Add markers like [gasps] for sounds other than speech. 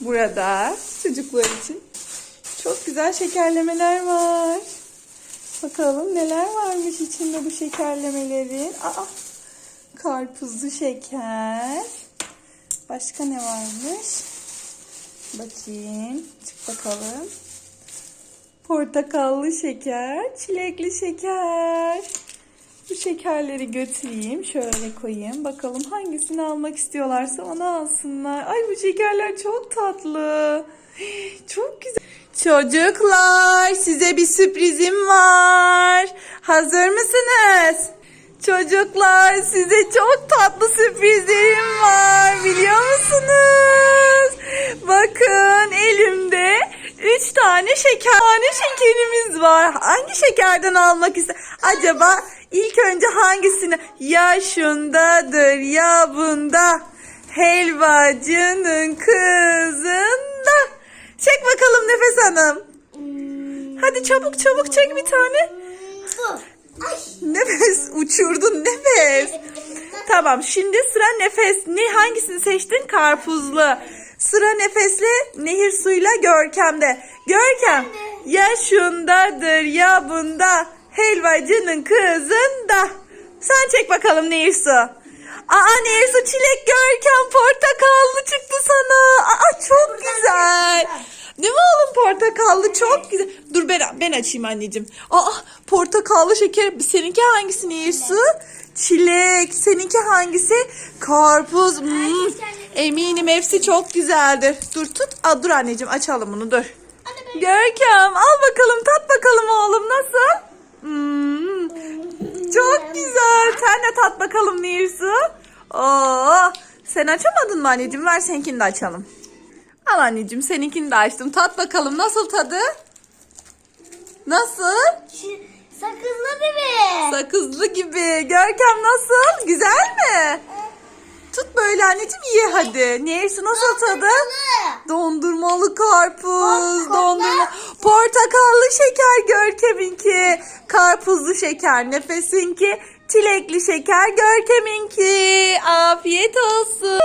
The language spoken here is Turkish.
Burada çocuklar için çok güzel şekerlemeler var. Bakalım neler varmış içinde bu şekerlemelerin. Aa, karpuzlu şeker. Başka ne varmış? Bakayım. Çık bakalım. Portakallı şeker, çilekli şeker. Şekerleri götüreyim. Şöyle koyayım. Bakalım hangisini almak istiyorlarsa onu alsınlar. Ay bu şekerler çok tatlı. [gasps] Çok güzel. Çocuklar size bir sürprizim var. Hazır mısınız? Çocuklar size çok tatlı sürprizlerim tane şeker tane şekerimiz var. Hangi şekerden almak ister? Acaba ilk önce hangisini? Ya şundadır ya bunda. Helvacının kızında. Çek bakalım Nefes Hanım. Hadi çabuk çabuk çek bir tane. Nefes uçurdun Nefes. [laughs] Tamam şimdi sıra nefes. Ne hangisini seçtin? Karpuzlu. Sıra nefesle nehir suyuyla Görkem'de. Görkem ya şundadır ya bunda helvacının kızında. Sen çek bakalım nehir su. Aa nehir su çilek Görkem portakallı çıktı sana. Aa çok güzel. Değil mi oğlum portakallı çok güzel. Dur ben, ben açayım anneciğim. Aa portakallı şeker. Seninki hangisi Nehir su? Çilek. Seninki hangisi? Karpuz. Hmm. Eminim hepsi çok güzeldir. Dur tut. Aa, dur anneciğim açalım bunu dur. Görkem al bakalım tat bakalım oğlum nasıl? Hmm. Çok güzel. Sen de tat bakalım Nehir su. Oo. Sen açamadın mı anneciğim? Ver seninkini de açalım. Al anneciğim seninkini de açtım. Tat bakalım nasıl tadı? Nasıl? Sakızlı mi? Sakızlı gibi. Görkem nasıl? Güzel mi? Tut böyle anneciğim ye hadi. Neyse nasıl tadı? Dondurmalı karpuz, dondurma, portakallı şeker Görkem'inki, karpuzlu şeker Nefes'inki, çilekli şeker Görkem'inki. Afiyet olsun.